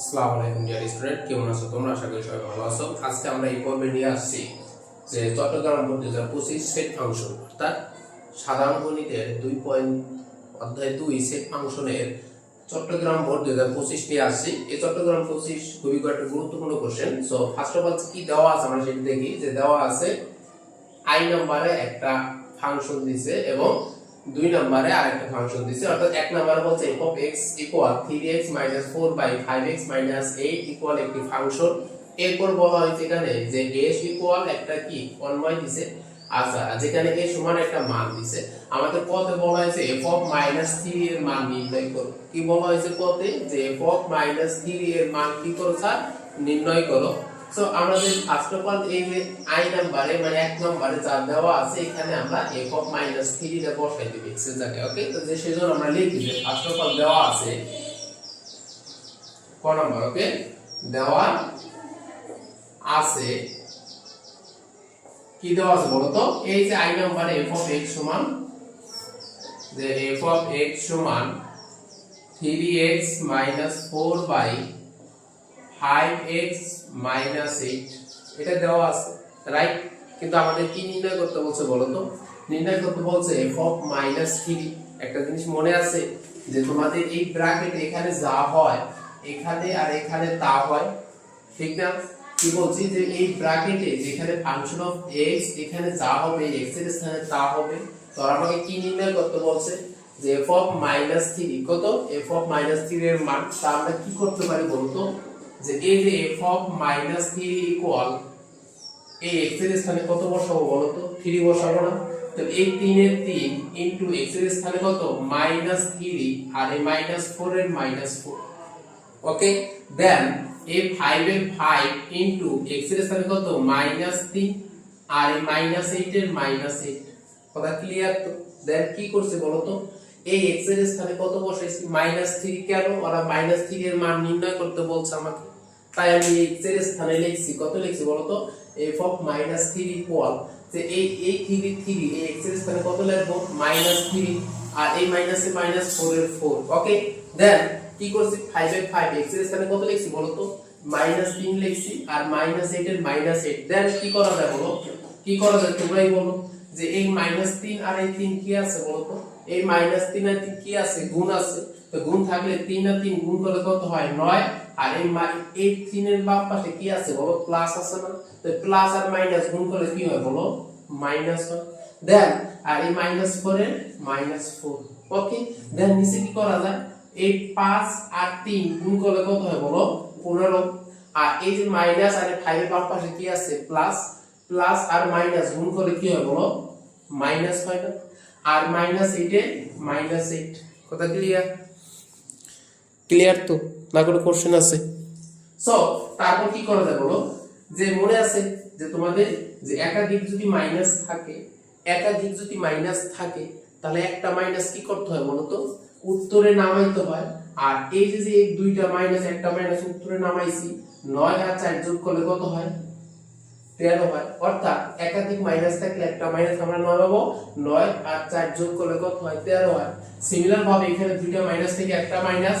আসসালামু আলাইকুম dear student কেমন আছো তোমরা? আশা করি সবাই ভালো আছো। আজকে আমরা এই পর্বে নিয়ে আসছি যে চট্টগ্রাম দুই হাজার পঁচিশ সেট ফাংশন অর্থাৎ সাধারণ গণিতের দুই পয়েন্ট, অধ্যায় দুই সেট ফাংশনের চট্টগ্রাম বোর্ড দুই হাজার পঁচিশ নিয়ে আসছি। এই চট্টগ্রাম পঁচিশ খুবই একটা গুরুত্বপূর্ণ question so first of all কি দেওয়া আছে আমরা সেটা দেখি। যে দেওয়া আছে আই নম্বরে একটা ফাংশন দিছে এবং দুই নম্বরে আরেকটা ফাংশন দিছে, অর্থাৎ এক নম্বরে বলছে f of x equal 3x 4 by 5x 8 equal একটি ফাংশন এরপর বলা হয়েছে এখানে যে s ইকুয়াল একটা কি? 1y দিছে। আচ্ছা যেখানে a সমান একটা মান দিছে। আমাদের কতে বলা হয়েছে f of minus 3 এর মান নির্ণয় করো। কি বলা হয়েছে কতে যে f of minus 3 এর মান কি করো স্যার নির্ণয় করো। সো আমাদের ফার্স্ট অফ অল এই আই নাম্বারে মানে এক নম্বরে যা দেওয়া আছে, এখানে আমরা f of minus 3 টা বসাই দিই x এর জায়গায় ওকে তো যে সেজন্য আমরা লিখি যে ফার্স্ট অফ অল দেওয়া আছে ক নাম্বার ওকে দেওয়া আছে কি দেওয়া আছে বলো তো? এই যে আই নাম্বারে f of x সমান, যে f of x সমান 3x 4 by 5x minus eight এটা দেওয়া আছে, রাইট? কিন্তু আমাদের কি নির্ণয় করতে বলছে বলো তো? নির্ণয় করতে বলছে এফ অফ মাইনাস থ্রি একটা জিনিস মনে আছে যে তোমাদের এই ব্র্যাকেট এখানে যা হয়, এখানে আর এখানে তা হয়, ঠিক না? কি বলছি যে এই ব্র্যাকেটে যেখানে ফাংশন অফ এক্স এখানে যা হবে এক্সের স্থানে তা হবে। তো আমাকে কি নির্ণয় করতে বলছে? যে এফ অফ মাইনাস থ্রি কত? এফ অফ মাইনাস থ্রি এর মান। তা আমরা কি করতে পারি বলতো যে এই যে f of minus three equal এই x এর স্থানে কত বসাবো বলো তো থ্রি বসাবো না? তো এই তিনের তিন ইন্টু x এর স্থানে কত? মাইনাস থ্রি আর এই মাইনাস ফোর এর মাইনাস ফোর ওকে দেন এই ফাইভ এর ফাইভ ইন্টু x এর স্থানে কত? মাইনাস তিন আর এই মাইনাস এইট এর মাইনাস এইট কথা ক্লিয়ার তো? দেন কি করছে বলো তো এই x এর স্থানে কত বসাইছি? মাইনাস থ্রি কেন? ওরা মাইনাস থ্রি এর মান নির্ণয় করতে বলছে আমাকে। তাই আমি এর স্থানে লিখছি কত লিখছি বলো তো f of minus three equal যে এই এই থ্রি থ্রি এই এর স্থানে কত লিখব মাইনাস থ্রি আর এই মাইনাসে মাইনাস ফোর এর ফোর ওকে দেন কি করছি? ফাইভ এর ফাইভ x এর স্থানে কত লিখছি বলো তো মাইনাস তিন লিখছি আর মাইনাস এইট এর মাইনাস এইট দেন কি করা যায় বলো? কি করা যায়? তোমরাই বলো। যে এই মাইনাস তিন আর এই তিন কি আছে বলো তো এই মাইনাস তিন আর তিন কি আছে? গুণ আছে। তো গুণ থাকলে তিন আর তিন গুণ করলে কত হয়? নয়। আর এই এই তিনের বাম পাশে কি আছে বলো? প্লাস আছে না? তো প্লাস আর মাইনাস গুণ করলে কি হয় বলো? মাইনাস হয়। দেন আর এই মাইনাস করে মাইনাস ফোর ওকে দেন নিচে কি করা যায়? এই পাঁচ আর তিন গুণ করলে কত হয় বলো? পনেরো। আর এই যে মাইনাস আর ফাইভ এর বাম পাশে কি আছে? প্লাস প্লাস আর মাইনাস গুণ করলে কি হয় বলো? মাইনাস হয় না। আর মাইনাস এইটে মাইনাস এইট কথা ক্লিয়ার ক্লিয়ার তো। না কোনো কোশ্চেন আছে? সো তারপর কি করা যায় বলো? যে মনে আছে যে তোমাদের যে একাধিক যদি মাইনাস থাকে, একাধিক যদি মাইনাস থাকে, তাহলে একটা মাইনাস কি করতে হয় বলো তো? উত্তরে নামাইতে হয়। আর এই যে যে দুইটা মাইনাস একটা মাইনাস উত্তরে নামাইছি, নয় আর চার যোগ করলে কত হয়? তেরো হয়। অর্থাৎ একাধিক মাইনাস থাকলে একটা মাইনাস আমরা নামাবো নয় আর চার যোগ করলে কত হয়? তেরো হয়। সিমিলার ভাবে এখানে দুইটা মাইনাস থেকে একটা minus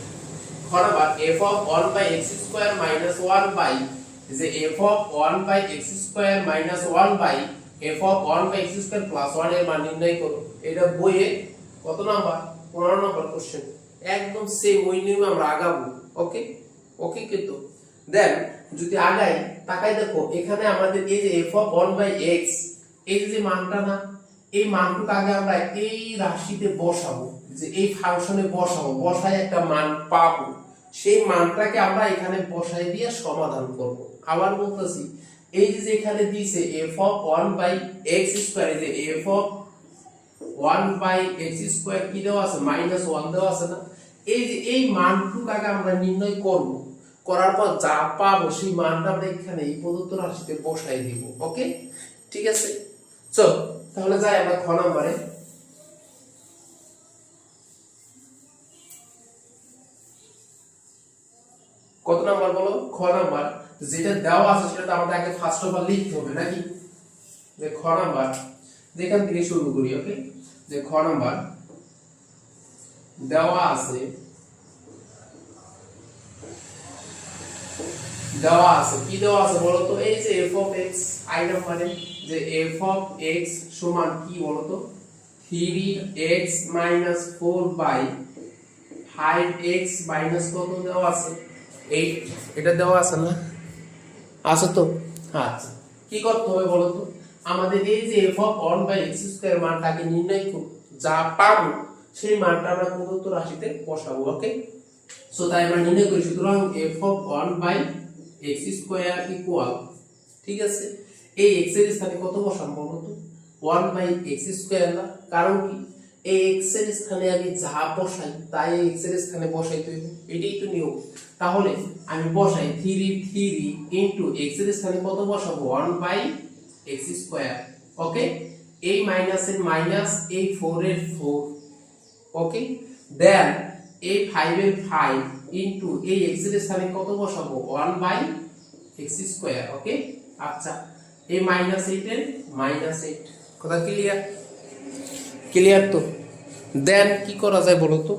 number f of 1 by x square minus 1 by যে f of 1 by x square minus 1 by, f of 1 by x square plus 1 এর মান নির্ণয় করো। এটা বইয়ে কত নাম্বার? 15 নম্বর কোশ্চেন একদম সেম ওই নিয়মে আমরা আগাবো। ওকে ওকে কিন্তু? দেন যদি আগাই, তাকাই দেখো, এখানে আমাদের এই যে f of 1 by x, এই যে মানটা না, এই মানটুকু আগে আমরা এই রাশিতে বসাবো, যে এই ফাংশনে বসাবো, বসায় একটা মান পাবো। সেই মানটাকে আমরা এখানে বসাই দিয়ে সমাধান করব। আবার বলতেছি, এই যে এখানে দিয়েছে f of 1 by x square যে f of 1 by x square কি দেওয়া আছে? মাইনাস 1 দেওয়া আছে না? এই যে এই মানটুকু আমরা নির্ণয় করব। করার পর যা পাবো সেই মানটা আমরা এখানে এই প্রদত্ত রাশিতে বসাই দিব ওকে ঠিক আছে? চল তাহলে যাই আমরা খ নাম্বারে। খ নাম্বার, যেটা দেওয়া আছে সেটা তো আমাদের আগে ফার্স্ট অফ অল লিখতে হবে, নাকি? যে খ নাম্বার যেখান থেকে শুরু করি ওকে যে খ নাম্বার, দেওয়া আছে দেওয়া আছে, কি দেওয়া আছে বলো তো এই যে f of x, i নাম্বারে যে f of x সমান কি বলো তো 3x 4 বাই 5x মাইনাস কত দেওয়া আছে? 8 এটা দেওয়া আছে না? আছে তো? আচ্ছা কি করতে হবে বলো তো? আমাদের এই যে f of 1 by x square মানটাকে নির্ণয় করব, যা পাবো, সেই মানটা আমরা প্রদত্ত রাশিতে বসাবো ওকে সো তাই আমরা নির্ণয় করি, সুতরাং f of 1 by x square equal ঠিক আছে? এই x এর স্থানে কত বসাবো বলো তো? 1 বাই x স্কয়ার না? কারণ কি? এই x এর স্থানে আমি যা বসাই, তাই এই x এর স্থানে বসাইতে হইবে। এটাই তো নিয়ম। তাহলে আমি বসাই 3 3 ইনটু এর স্থানে কত বসাবো? 1 বাই x স্কয়ার ওকে এই মাইনাস এর মাইনাস এই 4 এর 4 ওকে দেন এই 5 এর 5 ইনটু এই এর স্থানে কত বসাবো? 1 বাই x স্কয়ার ওকে আচ্ছা এই মাইনাস 8 এর মাইনাস 8 কথা ক্লিয়ার ক্লিয়ার তো? দেন কি করা যায় বলো তো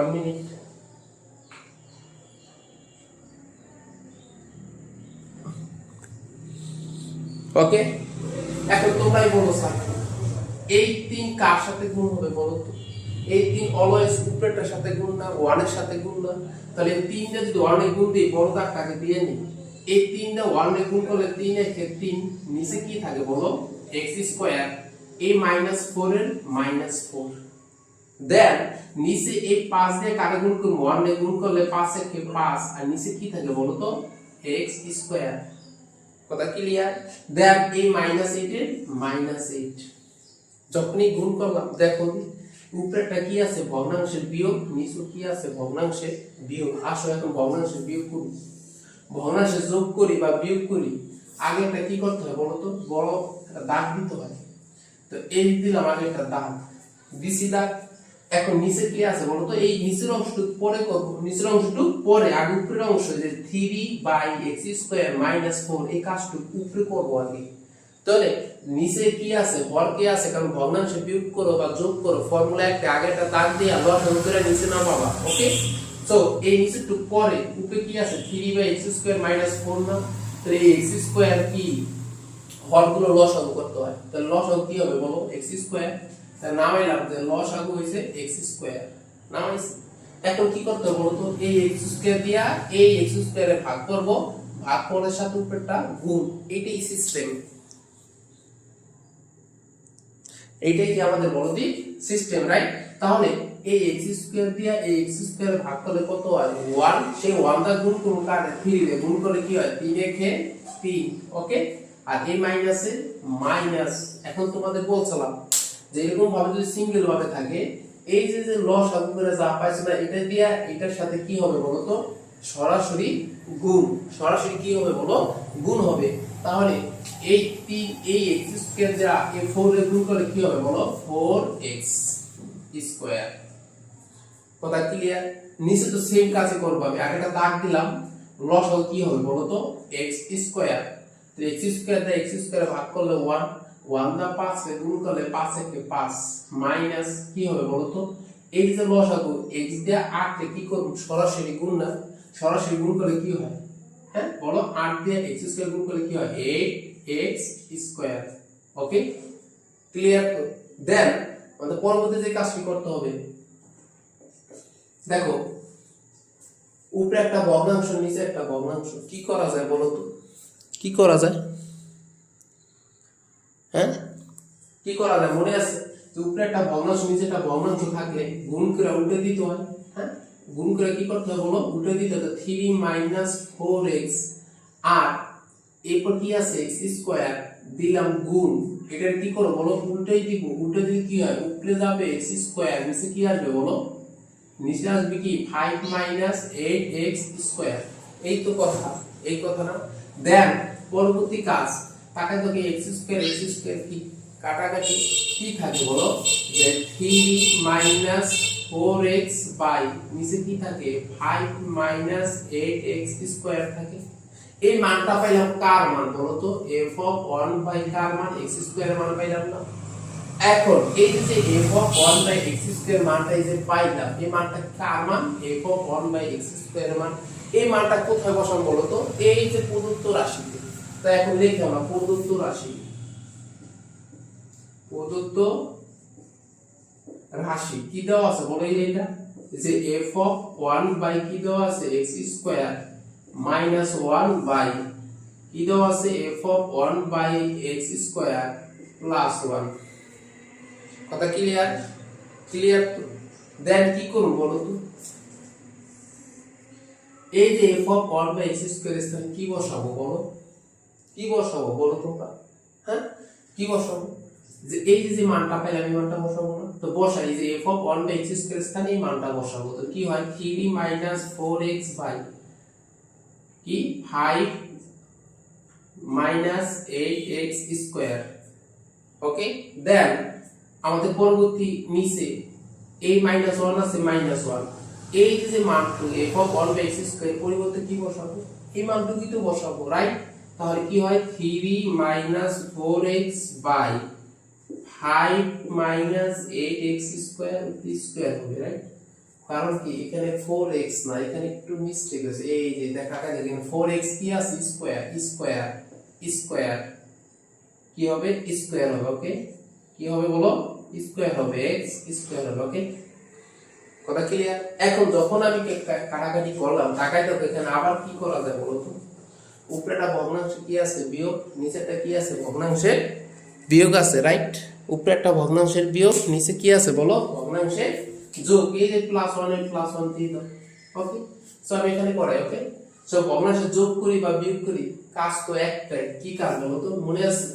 1 মিনিট ওকে এখন তোমরাই বলো, স্যার, এই তিন কার সাথে গুণ হবে বলো তো? এই তিন অলওয়েজ উপরেরটার সাথে গুণ না, ওয়ানের সাথে গুণ না? তাহলে তিনটা যদি ওয়ানে গুণ দিই বড় দাগটাকে দিয়ে নিই? এই তিনটা ওয়ানে গুণ করলে তিন একে তিন নিচে কি থাকে বলো? এক্স স্কোয়ার এই মাইনাস ফোর এর মাইনাস ফোর দেন নিচে এই পাঁচ দিয়ে কারে গুণ করব? ওয়ান দিয়ে গুণ করলে পাঁচ একে পাঁচ। আর নিচে কি থাকে বলো তো? এক্স স্কোয়ার কথা ক্লিয়ার দেন এই মাইনাস এইট এর মাইনাস এইট যখনই গুণ করলাম, দেখো উপরেরটা কি আছে? ভগ্নাংশের বিয়োগ নিচে কি আছে? ভগ্নাংশের বিয়োগ। আসো এখন ভগ্নাংশের বিয়োগ করি। ভগ্নাংশে যোগ করি বা বিয়োগ করি আগে একটা কি করতে হয় বলো তো? বড় দাগ দিতে হয়। তো এই দিলাম আগে একটা দাগ। দিছি দাগ এখন নিচে কি আছে বলো তো? এই নিচের অংশটুকু পরে নিচের অংশটুকু পরে আগে উপরের অংশ যে three by x square minus four এই কাজটুকু উপরে করব আগে তাহলে নিচে কি আছে? হর কি আছে? কারণ ভগ্নাংশ বিয়োগ করো বা যোগ করো ফর্মুলা একটা আগে একটা দাগ দিয়ে লসাগু করে নিচে নামাবা ওকে তো এই নিচে টুক পরে উপরে কি আছে? 3 বাই x স্কয়ার মাইনাস 4 না? তো এই x স্কয়ার কি? হরগুলো লসাগু করতে হয়। তাহলে লসাগু কি হবে বলো? x স্কয়ার নামাইলাম যে হইছে স্কয়ার। এখন কি করতে হবে বলো তো এই x স্কয়ার দিয়া এই স্কয়ারে ভাগ করব। ভাগ করার সাথে উপরেরটা গুণ। সিস্টেম। এইটাই কি আমাদের বড় দিক সিস্টেম রাইট তাহলে এই স্কয়ার দিয়ে এই স্কয়ার ভাগ করলে কত হয়? 1 সেই 1 দা গুণ করুন কাটে 3 দিয়ে। গুণ করলে কি হয়? 3 একে 3 ওকে আর এই মাইনাসে মাইনাস। এখন তোমাদের বলছিলাম যে এরকম ভাবে যদি সিঙ্গেল ভাবে থাকে, এই যে যে লস করে যা পাইছে না, এটা দিয়া এটার সাথে কি হবে বলো তো? সরাসরি গুণ। সরাসরি কি হবে বলো? গুণ হবে। তাহলে এই তিন এই এক্স স্কয়ার যা, এই ফোর এর গুণ করলে কি হবে বলো? ফোর এক্স স্কয়ার কথা ক্লিয়ার নিচে তো সেম কাজই করব আমি। আগেটা দাগ দিলাম। লস হবে কি হবে বলো তো? এক্স স্কয়ার তো এক্স স্কয়ার দিয়ে এক্স স্কয়ার ভাগ করলে ওয়ান ওয়ান দা পাঁচ এ গুণ করলে পাঁচ একে পাঁচ মাইনাস কি হবে বলো তো এই যে লস হবে এক্স দিয়ে আট কে করব? সরাসরি গুণ না। সরাসরি গুণ করলে কি হয়? হ্যাঁ বলো আট দিয়ে এক্স স্কয়ার গুণ করলে কি হয়? Eight x square okay clear তো? দেন আমাদের পরবর্তী যে কাজটি করতে হবে, দেখো, উপরে একটা ভগ্নাংশ, নিচে একটা ভগ্নাংশ, কি করা যায় বলো তো? কি করা যায়? হ্যাঁ? কি করা যায়? মনে আছে? যে উপরে একটা ভগ্নাংশ নিচে একটা ভগ্নাংশ থাকলে গুণ করে উল্টে দিতে হয়। হ্যাঁ? গুণ করে কি করতে হবে বলো? উল্টে দিতে হবে থ্রি মাইনাস ফোর এক্স আর এরপর কি আছে? এক্স স্কোয়ার দিলাম গুণ। এটার কি করো বলো? উল্টেই দিব। উল্টে দিলে কি হয়? উপরে যাবে এক্স স্কোয়ার নিচে কি আসবে বলো? নিচে আসবে কি? Five minus eight x square এই তো কথা। এই কথা না? দেন, পরবর্তী কাজ। তাকায় তোকে এক্স স্কোয়ার এক্স স্কোয়ার কি কাটাকাটি, কি থাকে বলো? যে three minus four x by নিচে কি থাকে? Five minus eight x square থাকে। এই মানটা পাইলাম কার মান বলো তো? এফ অফ ওয়ান বাই কার মান? এক্স স্কোয়ার মান পাইলাম না। এখন এই যে f of one by x square মানটা এই যে পাইলাম, এই মানটা কার মান? F of one by x square মান। এই মানটা কোথায় বসাম বলো তো? এই যে প্রদত্ত রাশিতে। তো এখন লিখে আমরা, প্রদত্ত রাশি। প্রদত্ত রাশি। কি দেওয়া আছে? বলো এই এটা যে এফ অফ ওয়ান বাই কি দেওয়া আছে? X square minus one by কি দেওয়া আছে? F of one by x square plus one কথা ক্লিয়ার ক্লিয়ার তো? দেন কি করুন বলো তো? এই যে f of one by x square স্থানে কি বসাবো বলো? কি বসাবো বলো তোমরা হ্যাঁ? কি বসাবো? যে এই যে মানটা মানটা বসাবো না? তো বসাই যে অফ বাই স্থানে এই মানটা বসাবো। তো কি হয়? মাইনাস ফোর এক্স বাই কি? মাইনাস ওকে দেন আমাদের পরবর্তী নিচে এই মাইনাস ওয়ান আছে মাইনাস ওয়ান এই যে যে মানটু f of one by x square পরিবর্তে কি বসাবো? এই মানটুকুই তো বসাবো রাইট তাহলে কি হয়? Three minus four x by five minus eight x square square হবে রাইট কারণ কি? এখানে ফোর এক্স না, এখানে একটু মিস্টেক আছে। এই যে দেখা যায় এখানে ফোর এক্স কি আছে? স্কোয়ার স্কোয়ার স্কোয়ার কি হবে? স্কোয়ার হবে ওকে কি হবে বলো? স্কোয়ার হবে এক্স স্কোয়ার হবে ওকে কথা ক্লিয়ার এখন যখন আমি কাটাকাটি করলাম টাকায় তো এখানে আবার কি করা যায় বলো তো? উপরেটা ভগ্নাংশ কি আছে? বিয়োগ নিচেটা কি আছে? ভগ্নাংশের বিয়োগ আছে রাইট উপরে একটা ভগ্নাংশের বিয়োগ, নিচে কি আছে বলো? ভগ্নাংশের যোগ। এই যে প্লাস ওয়ানের প্লাস ওয়ান দিয়ে দাও। ওকে সো আমি এখানে করাই ওকে সো ভগ্নাংশে যোগ করি বা বিয়োগ করি, কাজ তো একটাই। কি কাজ বলো তো? মনে আছে?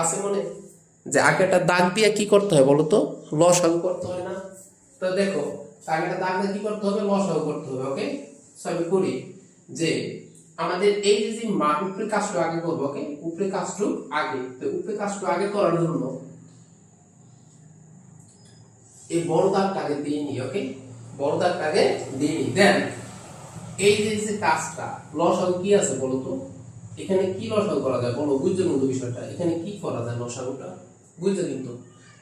আছে মনে? যে আগেটা দাগ দিয়ে কি করতে হয় বলো তো? লসাগু করতে হয় না? তো দেখো আগেটা দাগ দিয়ে কি করতে হবে? লসাগু করতে হবে ওকে সো আমি করি যে আমাদের এই যে যে মা উপরে কাজটা আগে করব, ওকে? উপরে কাজটু আগে। তো উপরে কাজটু আগে করার জন্য এই বড় দাগটা আগে দিয়ে নি ওকে? বড় দাগটা আগে দিয়ে নি দেন এই যে যে কাজটা, লসাগু কি আছে বলো তো? এখানে কি লসাগু করা যায় বলো? বুঝছ কিন্তু বিষয়টা? এখানে কি করা যায় লসাগুটা? বুঝছ কিন্তু?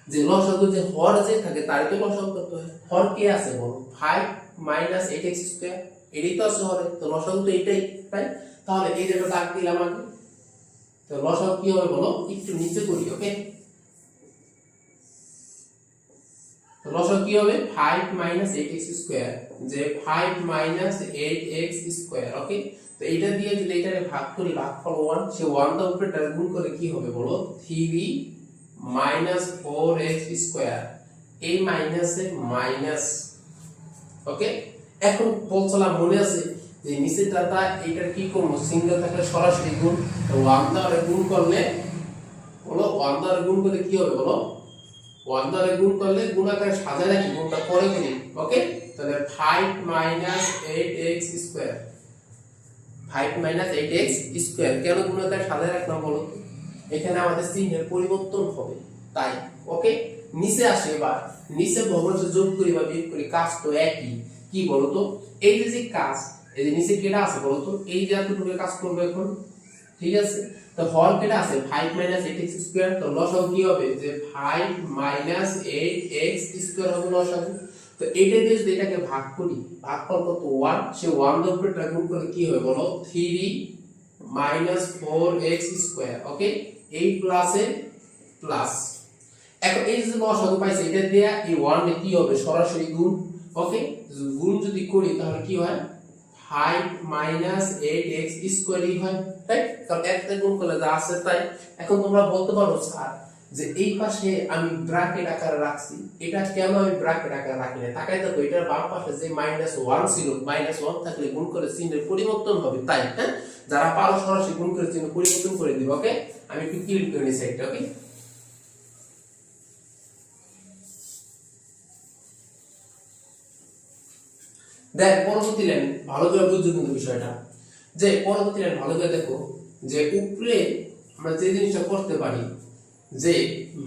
যে লসাগু যে হর যে থাকে তার তো লসাগু করতে হয়। হর কে আছে বলো? Five minus eight x square এটাই তো আছে হরে তো লসাগু তো এটাই, তাই? তাহলে এই যেটা দাগ দিলাম আগে তো লসাগু কি হবে বলো? একটু নিচে করি, ওকে? লসাগু কি হবে? 5 মাইনাস 8x স্কয়ার, যে 5 মাইনাস 8x স্কয়ার, ওকে? তো এটা দিয়ে যদি এটারে ভাগ করি, ভাগফল 1 সে 1 টা উপরে গুণ করে কি হবে বলো? 3 মাইনাস 4x স্কয়ার, এই মাইনাসে মাইনাস, ওকে? এখন বলছিলাম, মনে আছে যে নিচে দাদা এটার কি করব? সিঙ্গেল থাকলে সরাসরি গুণ 1 দ্বারা গুণ করলে, বলো 1 দ্বারা গুণ করলে কি হবে বলো? ওয়ান দ্বারা গুণ করলে গুণ আকারে সাজায় রাখি গুণটা পরে করি ওকে তাহলে five minus eight x square five minus eight x square কেন গুণ আকারে সাজায় রাখলাম বলো এখানে আমাদের চিহ্নের পরিবর্তন হবে, তাই ওকে নিচে আসে এবার, নিচে ভগ্নাংশ যোগ করি বা বিয়োগ করি, কাজ তো একই। কি বলতো? এই যে যে কাজ, এই যে নিচে কেটা আছে বলতো? এই যে এতটুকু কাজ করব এখন, ঠিক আছে? তো হর কেটে আছে? 5 মাইনাস 8x স্কয়ার তো লসাগু কি হবে? যে 5 মাইনাস 8x স্কয়ার হবে লসাগু। তো এটা দিয়ে যদি এটাকে ভাগ করি ভাগ কর কত? 1 সে 1 এর উপরে করলে কি হবে বলো? 3 মাইনাস 4x স্কয়ার ওকে এই প্লাসে প্লাস এখন এই যে লস লসাগু পাইছে, এটা দিয়ে এই 1 এ কি হবে? সরাসরি গুণ ওকে গুণ যদি করি, তাহলে কি হয়? 5 মাইনাস 8x স্কয়ারই হয় তাই কারণ একটা গুণ করলে যা আছে তাই। এখন তোমরা বলতে পারো, স্যার, যে এই পাশে আমি ব্র্যাকেট আকারে রাখছি, এটা কেন আমি ব্র্যাকেট আকারে রাখি না তাকাই দেখো, এটার বাম পাশে যে মাইনাস ওয়ান ছিল মাইনাস ওয়ান থাকলে গুণ করে চিহ্নের পরিবর্তন হবে, তাই হ্যাঁ? যারা পারো সরাসরি গুণ করে চিহ্ন পরিবর্তন করে দিবে ওকে আমি একটু ক্লিক করে এটা ওকে দেখ, পরবর্তী লাইন ভালো করে বুঝছ কিন্তু বিষয়টা। যে পরবর্তী লাইন ভালো করে দেখো, যে উপরে আমরা যে জিনিসটা করতে পারি, যে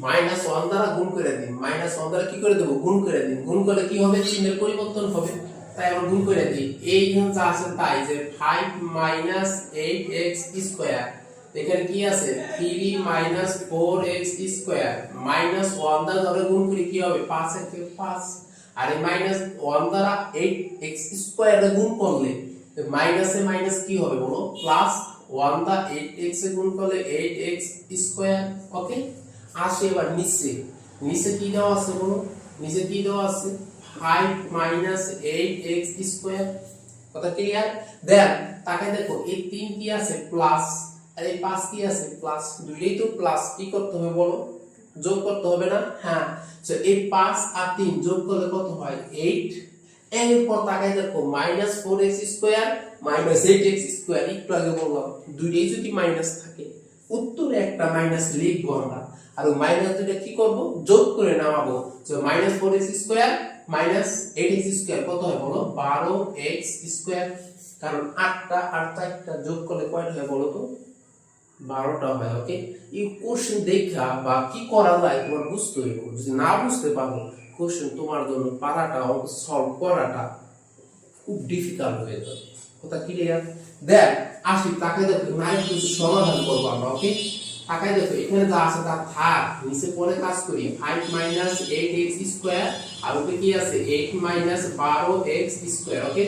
মাইনাস ওয়ান দ্বারা গুণ করে দিন মাইনাস ওয়ান দ্বারা কি করে দেবো? গুণ করে দিন গুণ করলে কি হবে? চিহ্নের পরিবর্তন হবে। তাই আমরা গুণ করে দিই। এই যা আছে তাই, যে five minus eight x square এখানে কি আছে? Three minus four x square minus one দ্বারা ধরে গুণ করি কি হবে? পাঁচ একে পাঁচ। আর মাইনাস ওয়ান দ্বারা এইট এক্স স্কোয়ার গুণ করলে মাইনাসে মাইনাস কি হবে বলো? প্লাস ওয়ান দা এইট এক্স এ গুণ করলে এইট এক্স স্কোয়ার ওকে আসে এবার নিচে। নিচে কি দেওয়া আছে বলো? নিচে কি দেওয়া আছে? Five minus eight x square কথা ক্লিয়ার দেন তাকে দেখো, এই তিন কি আছে? প্লাস আর এই পাঁচ কি আছে? প্লাস দুইটাই তো প্লাস কি করতে হবে বলো? যোগ করতে হবে না? হ্যাঁ। তো এই পাঁচ আর তিন যোগ করলে কত হয়? এইট এরপর তাকাই দেখো minus four x square minus eight x square একটু আগে বললাম, দুইটাই যদি মাইনাস থাকে, উত্তরে একটা মাইনাস লিখব আমরা। আর মাইনাস দুটা কি করব? যোগ করে নামাবো। তো minus four square minus eight square কত হয় বলো? বারো এক্স স্কোয়ার কারণ আটটা আর চারটা যোগ করলে কয়টা হয় বলো তো? বারোটা হয় ওকে এই কোশ্চেন দেখা বা কি করা যায় তোমার বুঝতে হইব যদি না বুঝতে পারো কোশ্চেন তোমার জন্য পারাটা সলভ করাটা খুব ডিফিকাল্ট হয়ে যাবে। কথা ক্লিয়ার দেখ, আসি তাকে দেখো নাই কিছু সমাধান করব আমরা ওকে তাকাই দেখো, এখানে যা আছে তা থাক, নিচে পরে কাজ করি। Five minus eight x square আর ওকে কি আছে? এইট মাইনাস বারো এক্স স্কোয়ার ওকে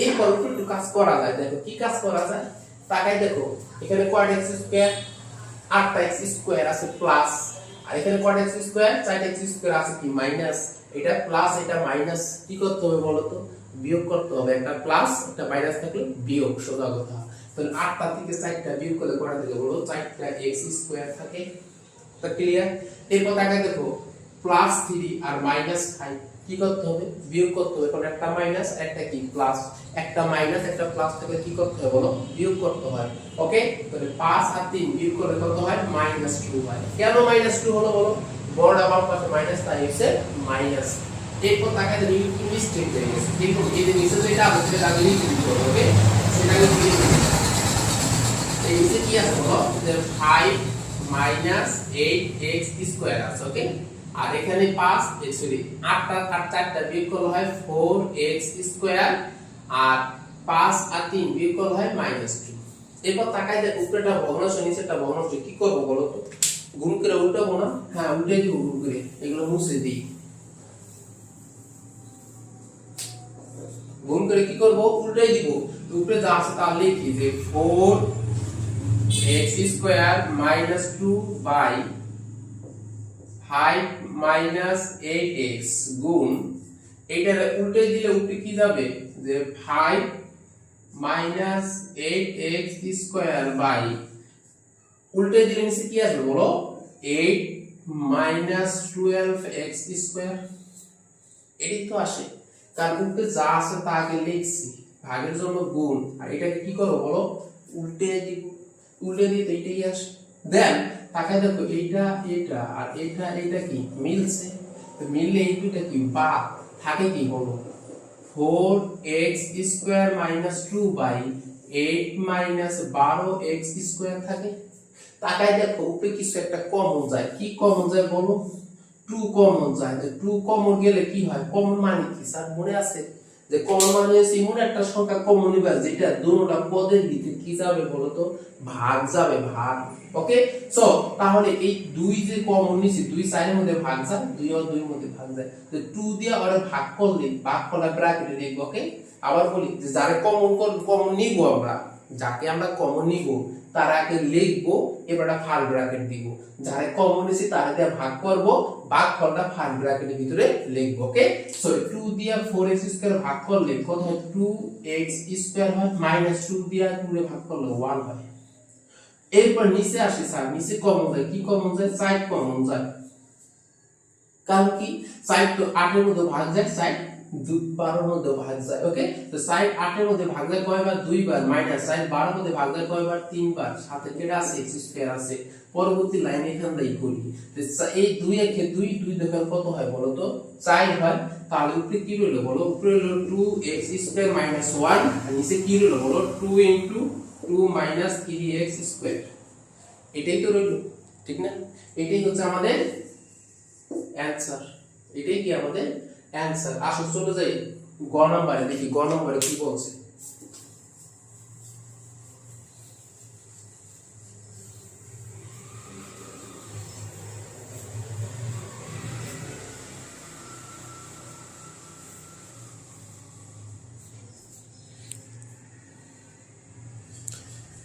এই কল্প একটু কাজ করা যায়। দেখো, কি কাজ করা যায়? তাকাই দেখো, এখানে কোয়াড এক্স স্কোয়ার আটটা এক্স স্কোয়ার আছে প্লাস আর এখানে কোয়াড এক্স স্কোয়ার চারটা এক্স স্কোয়ার আছে কি? মাইনাস এটা প্লাস এটা মাইনাস কি করতে হবে বলো তো? বিয়োগ করতে হবে। একটা প্লাস একটা মাইনাস থাকলে বিয়োগ, সোজা কথা। তাহলে আটটা থেকে চারটা বিয়োগ করলে কটা থেকে বলো চারটা এক্স স্কোয়ার থাকে। তা ক্লিয়ার এরপর দেখা দেখো প্লাস থ্রি আর মাইনাস ফাইভ কি করতে হবে? বিয়োগ করতে হবে। কারণ একটা মাইনাস একটা কি? প্লাস একটা মাইনাস একটা প্লাস থাকলে কি করতে হবে বলো? বিয়োগ করতে হয়। ওকে তাহলে পাঁচ আর তিন বিয়োগ করলে কত হয়? মাইনাস টু হয়। কেন মাইনাস টু হলো বলো? বড় আবার পাশে মাইনাস তাই হচ্ছে মাইনাস এরপর তাকে একটু মিস্টেক হয়ে গেছে দেখুন এই যে নিচে যেটা আছে, সেটা আগে দিতে হবে ওকে সেটাকে এই নিচে কি আছে বলো? যে 5 মাইনাস 8 x স্কয়ার আছে ওকে আর এখানে 5 সরি 8টা আর 4টা বিয়োগ করলে হয় 4x স্কয়ার আর 5 আর 3 বিয়োগ করলে হয় 2 এরপর তাকাই দেখ উপরেটা ভগ্নাংশ নিচেটা ভগ্নাংশ কি করব বলো তো? গুণ করে উল্টাবো না? হ্যাঁ উল্টে দিব গুণ করে। এগুলো মুছে দিই। গুণ করে কি করব? উল্টাই দিব। উপরে যা আছে তা লিখি যে 4 x square minus 2 by 5 minus 8x গুণ এটার উল্টে দিলে উপরে কি যাবে? যে 5 মাইনাস 8x স্কয়ার বাই, উল্টে দিলে নিচে কি আসবে বলো? 8 মাইনাস 12x স্কয়ার। এটাই তো আসে। তার উপরে যা আছে তা আগে লিখছি। ভাগের জন্য গুণ। আর এটাকে কি করব বলো? উল্টে দিব। উল্টে দিতে এটাই আসে। দেন তাকায় দেখো, এইটা এটা আর এটা এটা কি? মিলছে? তো মিললে এই দুইটা কি? বা থাকে কি square minus two by eight minus বারো এক্স স্কোয়ার থাকে। তাকায় দেখো, উপরে কিছু একটা কমন যায়। কি কমন যায় বলো? টু কমন যায়। তো কমন গেলে কি হয়? কমন মানে কি? স্যার, মনে আছে? যে কমন মানে হচ্ছে এমন একটা সংখ্যা কমন নিবা, যেটা দুটোটা পদের ভিতরে কি যাবে বলো তো ভাগ যাবে, ভাগ। ওকে সো তাহলে এই দুই যে কমন নিছি, দুই সাইডের মধ্যে ভাগ যায়, দুই আর দুই মধ্যে ভাগ যায়। তো টু দিয়ে ওরা ভাগ করলে, ভাগ করা ব্র্যাকেটে লিখব ওকে আবার বলি যে যারা কমন কমন নিব আমরা যাকে আমরা কমন নিব তার আগে লিখব, এবার ফাল ব্র্যাকেট দিব। যারা কমন নিছি তারা দিয়ে ভাগ করব, ভাগ ফলটা ফাল ব্র্যাকেটের ভিতরে লিখব ওকে সো 2 দিয়ে 4x স্কয়ার ভাগ করলে কত হয়? 2x স্কয়ার হয় মাইনাস 2 দিয়ে 2 এ ভাগ করলে 1 হয়। এরপর নিচে আসি স্যার নিচে কমন যায়, কি কমন যায়? সাইড কমন যায়। কারণ কি? সাইড তো 8 এর মধ্যে ভাগ যায় সাইড বারোর মধ্যে ভাগ যায় ওকে তো সাইড আটের মধ্যে ভাগ যায় কয়বার? দুইবার মাইনাস সাইড বারোর মধ্যে ভাগ যায় কয়বার? তিনবার, সাথে কেটে আছে এক্স স্কোয়ার আছে পরবর্তী লাইনে এখান থেকে করি তো সা- এই দুই একে দুই দুই দেখেন কত হয় বলো তো? চার হয়। তাহলে উপরে কি রইল বলো? উপরে রইল two x square minus one আর নিচে কি রইল বলো? Two into two minus three x square এটাই তো রইল, ঠিক না? এটাই হচ্ছে আমাদের অ্যান্সার এটাই কি আমাদের অ্যান্সার আসো চলে যাই, গ নম্বরে, দেখি গ নম্বরে কি বলছে।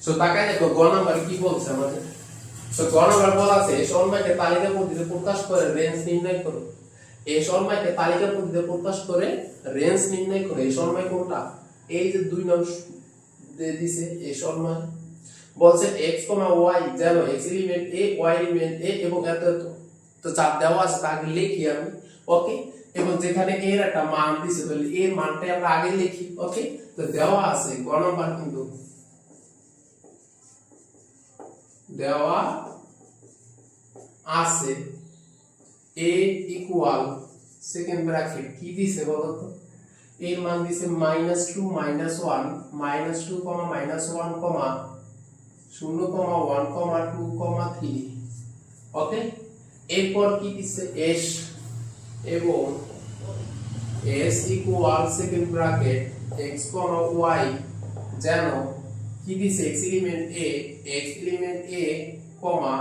সো তাকায় দেখো, গ নম্বরে কি বলছে আমাদের? সো গ নম্বর বলা আছে সন্মাইকে তালিকা পদ্ধতিতে প্রকাশ করে রেঞ্জ নির্ণয় করো। এই সন্মাইকে তালিকা পদ্ধতিতে প্রকাশ করে রেঞ্জ নির্ণয় করে এই কোনটা? এই যে দুই নং এই বলছে x, y যেন x element a y element a এবং এত এত তো চাপ দেওয়া আছে তা আগে লিখি আমি ওকে এবং যেখানে এর একটা মান দিছে তাহলে এর মানটা আমরা আগে লিখি ওকে তো দেওয়া আছে গ কিন্তু। দেওয়া আছে। A ইকুয়াল সেকেন্ড ব্র্যাকেট কি দিছে বলো তো এর মান দিছে minus two minus one minus two comma minus one comma শূন্য comma one comma two comma three okay এরপর কি দিছে? এস এবং S equal second bracket x comma y যেন কি দিছে? X element A x element A comma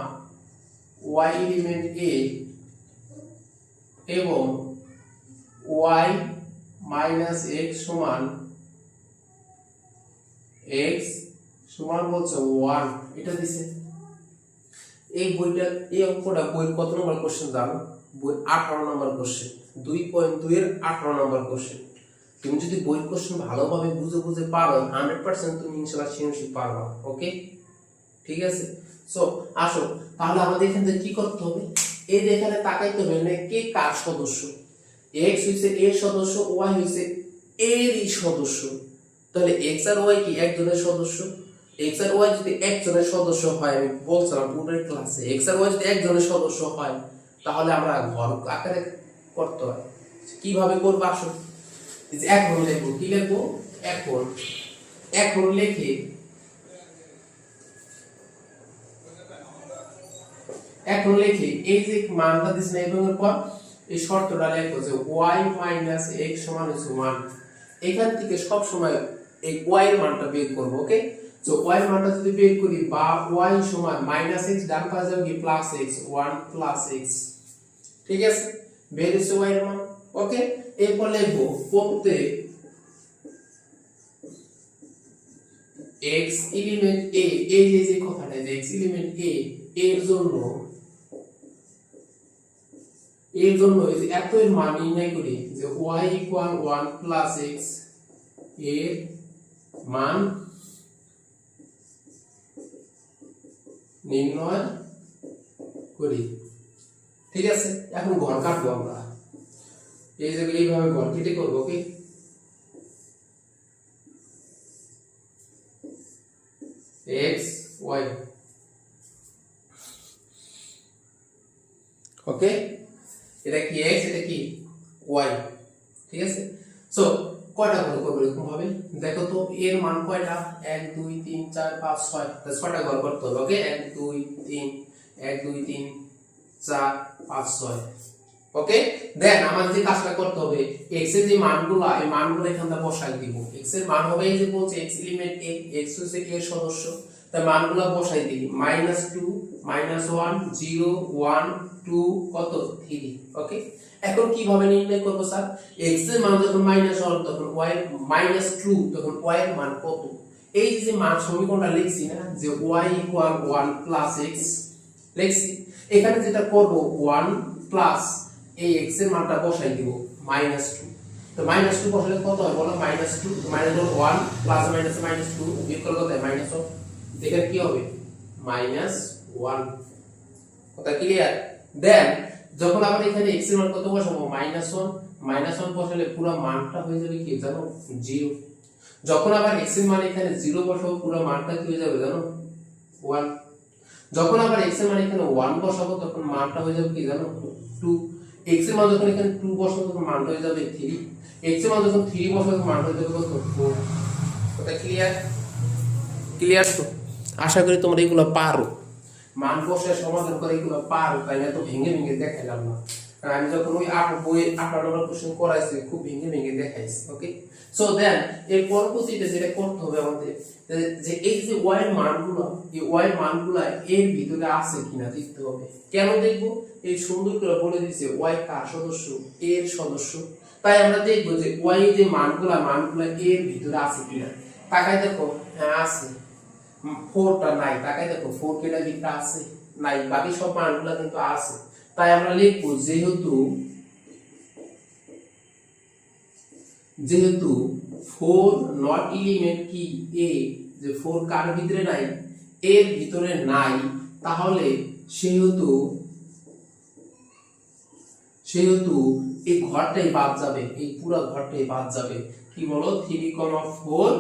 y element A এবং y minus x সমান এক্স সমান বলছে ওয়ান এটা দিছে। এই বইটা, এই অঙ্কটা বইয়ের কত নম্বর কোশ্চেন জানো? বই আঠারো নম্বর কোশ্চেন দুই পয়েন্ট দুই এর আঠারো নম্বর কোশ্চেন তুমি যদি বইয়ের কোশ্চেন ভালোভাবে বুঝে বুঝে পারো হান্ড্রেড পার্সেন্ট তুমি ইনশাল্লাহ সিএমসি পারবা ওকে ঠিক আছে? সো আসো, তাহলে আমাদের এখান থেকে কি করতে হবে? এই এখানে তাকাইতে হবে না, কে কার সদস্য? এক্স হইছে এর সদস্য ওয়াই হইছে এরই সদস্য। তাহলে এক্স আর ওয়াই কি একজনের সদস্য? এক্স আর ওয়াই যদি একজনের সদস্য হয়, আমি বলছিলাম পুরোটাই ক্লাসে এক্স আর ওয়াই যদি একজনের সদস্য হয়, তাহলে আমরা ঘর আকারে করতে হয়। কীভাবে করব আসো এই যে এখন লিখব কি লিখব এখন এখন লিখে এখন লিখে, এই যে মানটা দিস না এবং পর, এই শর্তটা লিখব যে y x সমান হচ্ছে 1 এখান থেকে সব সময় এই y এর মানটা বের করব ওকে তো y এর মানটা যদি বের করি, বা y x, ডান পাশে যাবে কি x 1 প্লাস x, ঠিক আছে? বের হচ্ছে y এর মান ওকে এরপর লিখব, প্রত্যেক x এলিমেন্ট a, এই যে যে কথাটা যে x এলিমেন্ট a, এর জন্য এর জন্য এই যে এত এর মান নির্ণয় করি, যে y ইকুয়াল 1 প্লাস x এর মান নির্ণয় করি। ঠিক আছে? এখন ঘর কাটবো আমরা। এই যে এইভাবে ঘর কেটে করব কি? x, y ওকে এটা কি x, এটা কি y? ঠিক আছে? সো কয়টা ঘর করবে এরকম হবে? দেখো তো, এর মান কয়টা? এক, দুই, তিন, চার, পাঁচ, ছয়। ছয়টা ঘর করতে হবে ওকে এক, দুই, তিন, এক, দুই, তিন, চার, পাঁচ, ছয়। ওকে দেন আমাদের যে কাজটা করতে হবে, x এর যে মানগুলো, এই মানগুলো এখানে বসাই দিব। X এর মান হবে এই যে বলছে x এলিমেন্ট a, x হচ্ছে সদস্য। তাই মানগুলো বসাই দিই। Minus two minus one zero one two কত? থ্রি ওকে এখন কীভাবে নির্ণয় করব স্যার? x এর মান যখন মাইনাস ওয়ান তখন y মাইনাস টু তখন y এর মান কত? এই যে মান সমীকরণটা লিখছি না, যে y equal one plus x লিখছি। এখানে যেটা করব ওয়ান প্লাস এই এক্সের মানটা বসাই দিব মাইনাস টু তো মাইনাস টু বসালে কত হয় বলো? Minus two minus one plus minus minus two বিয়োগ করলে কত হয়? মাইনাস এখানে কি হবে? Minus one. কথা ক্লিয়ার দেন যখন আবার এখানে x এর মান কত বসাবো? Minus one. মাইনাস ওয়ান বসালে পুরো মানটা হয়ে যাবে কি জানো? জিরো। যখন আবার এক্সের মান এখানে জিরো বসাবো পুরো মানটা কি হয়ে যাবে জানো? ওয়ান। যখন আবার এক্সের মান এখানে ওয়ান বসাবো তখন মানটা হয়ে যাবে কি জানো? টু। এক্সের মান যখন এখানে টু বসাবো তখন মানটা হয়ে যাবে থ্রি। এক্সের মান যখন থ্রি বসাবো তখন মানটা হয়ে যাবে কত? ফোর। ওটা ক্লিয়ার ক্লিয়ার তো? আশা করি তোমরা এগুলো পারো। মান বসে সমাধান করে এগুলো পারো তাই না তো ভেঙে ভেঙে দেখাইলাম না। আমি যখন ওই আট বই আঠারো নম্বর কোশ্চেন করাইছি, খুব ভেঙে ভেঙে দেখাইছি ওকে সো দেন এর যেটা করতে হবে আমাদের, যে- এই যে ওয়াই মানগুলো, এই মানগুলো এর ভিতরে আছে কিনা দেখতে হবে। কেন দেখব? এই সুন্দর করে বলে দিছে ওয়াই কার সদস্য? এর সদস্য। তাই আমরা দেখব যে ওয়াই যে মানগুলা মানগুলা এর ভিতরে আছে কিনা। তাকাই দেখো হ্যাঁ আছে। ফোরটা নাই, তাকাই দেখো ফোর কেটা ভিতরে আছে। নাই, বাকি সব মানগুলা কিন্তু আছে। তাই আমরা লিখব, যেহেতু যেহেতু ফোর নট এলিমেন্ট কি? এ যে ফোর কার ভিতরে নাই, এর ভিতরে নাই, তাহলে সেহেতু সেহেতু এই ঘরটাই বাদ যাবে, এই পুরো ঘরটাই বাদ যাবে। কি বলো? Three comma four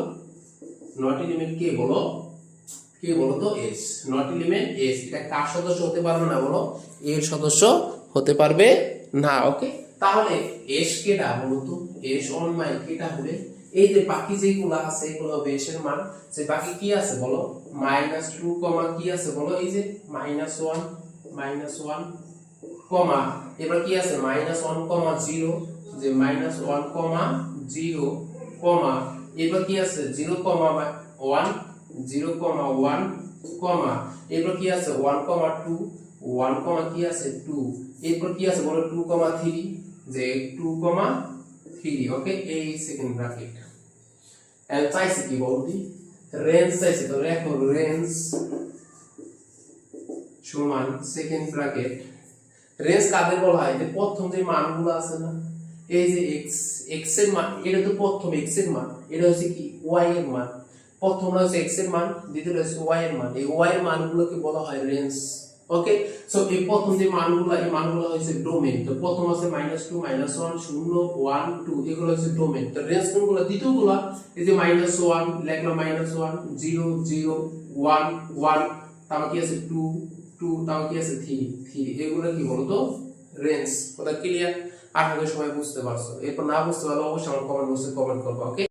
not element কে বলো? কে বলো তো এস নট এলিমেন্ট এস এটা কার সদস্য হতে পারবে না বলো? এর সদস্য হতে পারবে না ওকে তাহলে এস কেটা বলো তো এস অন মাই কেটা হবে এই যে বাকি যেগুলো আছে, এগুলো হবে মান। যে বাকি কি আছে বলো? মাইনাস টু কমা কি আছে বলো? এই যে minus one minus one comma এবার কি আছে? মাইনাস ওয়ান কমা জিরো যে minus one comma zero comma এবার কি আছে? Zero comma one zero comma one comma. এরপর কি আছে? One comma two, one comma কি আছে? টু। এরপর কি আছে? বলো টু কমা থ্রি, যে টু কমা থ্রি, ওকে? এই সেকেন্ড ব্র্যাকেট এন্ড চাইছে কি বলতি রেঞ্জ চাইছে, তো রেখো রেঞ্জ সমান সেকেন্ড ব্র্যাকেট রেঞ্জ কাদের বলা হয়? যে প্রথম যে মানগুলো আছে না? এই যে এক্স এক্সের মান, এটা তো প্রথম এক্সের মান। এটা হচ্ছে কি? ওয়াই এর মান। প্রথমটা হচ্ছে এক্সের মান দ্বিতীয়টা হচ্ছে ওয়াই এর মান। এই ওয়াই এর মানগুলোকে বলা হয় রেঞ্জ ওকে সো এই প্রথম যে মানগুলো, এই মানগুলো হচ্ছে ডোমেন তো প্রথম আছে মাইনাস টু মাইনাস ওয়ান শূন্য ওয়ান টু এগুলো হচ্ছে ডোমেন তো রেঞ্জ কোনগুলো? দ্বিতীয়গুলো, এই যে minus one লেখলাম minus one zero zero one one তারপর কি আছে টু টু তাও কি আছে থ্রি থ্রি এগুলো কি বলতো? রেঞ্জ ওটা ক্লিয়ার আশা করি সবাই বুঝতে পারছ। এরপর না বুঝতে পারলে অবশ্যই আমার কমেন্ট বক্সে কমেন্ট করব ওকে